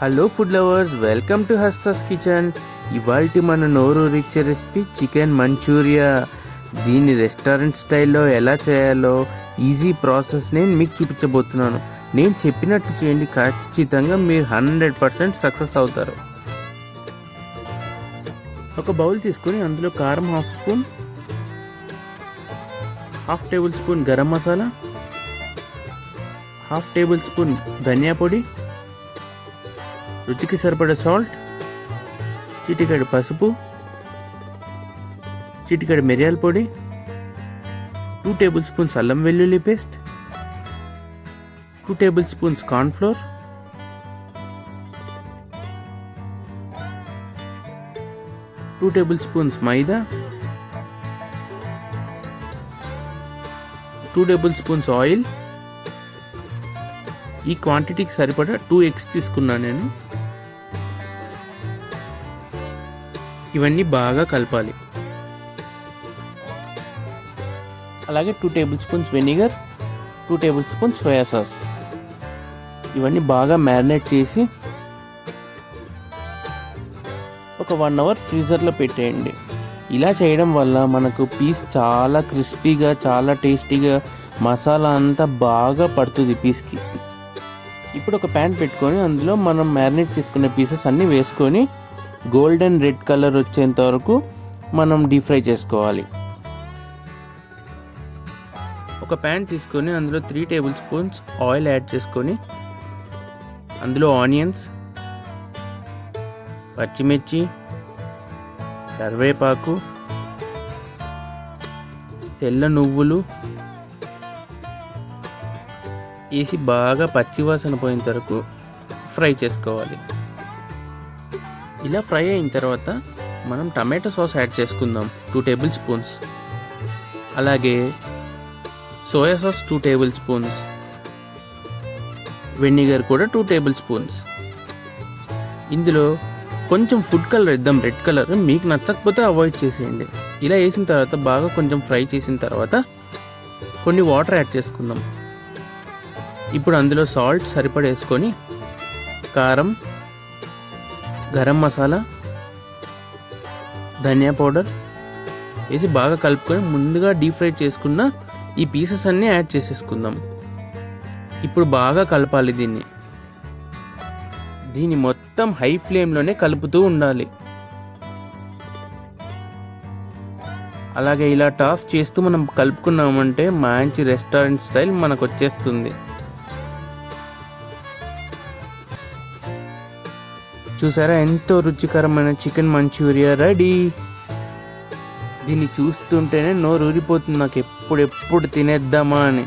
Hello food lovers welcome to హస్తాస్ kitchen ఇవాళ మన నోరు రిచ్ రెసిపీ చికెన్ మంచూరియా. దీన్ని రెస్టారెంట్ స్టైల్లో ఎలా చేయాలో ఈజీ ప్రాసెస్ నేను మీకు చూపించబోతున్నాను. నేను చెప్పినట్టు చేయండి ఖచ్చితంగా మీరు హండ్రెడ్ పర్సెంట్ సక్సెస్ అవుతారు. ఒక బౌల్ తీసుకొని అందులో కారం half spoon half table spoon garam masala half table spoon ధనియా పొడి రుచికి సరిపడే సాల్ట్ చిటికెడు పసుపు చిటికెడు మిరియాల పొడి టూ టేబుల్ స్పూన్స్ అల్లం వెల్లుల్లి paste two table spoons cornflour two table spoons maida two table spoons oil. ఈ క్వాంటిటీకి సరిపడా టూ ఎగ్స్ తీసుకున్నాను నేను. ఇవన్నీ బాగా కలపాలి. అలాగే two table spoons vinegar two table spoons soya sauce ఇవన్నీ బాగా మ్యారినేట్ చేసి ఒక వన్ అవర్ ఫ్రీజర్లో పెట్టేయండి. ఇలా చేయడం వల్ల మనకు పీస్ చాలా క్రిస్పీగా చాలా టేస్టీగా మసాలా అంతా బాగా పడుతుంది పీస్కి ఇప్పుడు ఒక ప్యాన్ పెట్టుకొని అందులో మనం మ్యారినేట్ చేసుకునే పీసెస్ అన్నీ వేసుకొని గోల్డెన్ రెడ్ కలర్ వచ్చేంత వరకు మనం డీప్ ఫ్రై చేసుకోవాలి. ఒక ప్యాన్ తీసుకొని అందులో three table spoons oil add చేసుకొని అందులో ఆనియన్స్ పచ్చిమిర్చి కరివేపాకు తెల్ల నువ్వులు వేసి బాగా పచ్చివాసన పోయిన వరకు ఫ్రై చేసుకోవాలి. ఇలా ఫ్రై అయిన తర్వాత మనం టమాటో సాస్ యాడ్ చేసుకుందాం. టూ టేబుల్ స్పూన్స్ అలాగే soya sauce two table spoons vinegar కూడా టూ టేబుల్ స్పూన్స్ ఇందులో కొంచెం ఫుడ్ కలర్ ఇద్దాం. రెడ్ కలర్ మీకు నచ్చకపోతే అవాయిడ్ చేసేయండి. ఇలా వేసిన తర్వాత బాగా కొంచెం ఫ్రై చేసిన తర్వాత కొన్ని వాటర్ యాడ్ చేసుకుందాం. ఇప్పుడు అందులో సాల్ట్ సరిపడేసుకొని కారం గరం మసాలా ధనియా పౌడర్ వేసి బాగా కలుపుకొని ముందుగా డీప్ ఫ్రై చేసుకున్న ఈ పీసెస్ అన్నీ యాడ్ చేసేసుకుందాం. ఇప్పుడు బాగా కలపాలి దీన్ని. దీన్ని మొత్తం హై ఫ్లేమ్లోనే కలుపుతూ ఉండాలి. అలాగే ఇలా టాస్ చేస్తూ మనం కలుపుకున్నామంటే మంచి రెస్టారెంట్ స్టైల్ మనకు వచ్చేస్తుంది చూసారా? ఎంతో రుచికరమైన చికెన్ మంచూరియా రెడీ. దీన్ని చూస్తుంటేనే నోరు ఊరిపోతుంది నాకు ఎప్పుడెప్పుడు తినేద్దామా అని.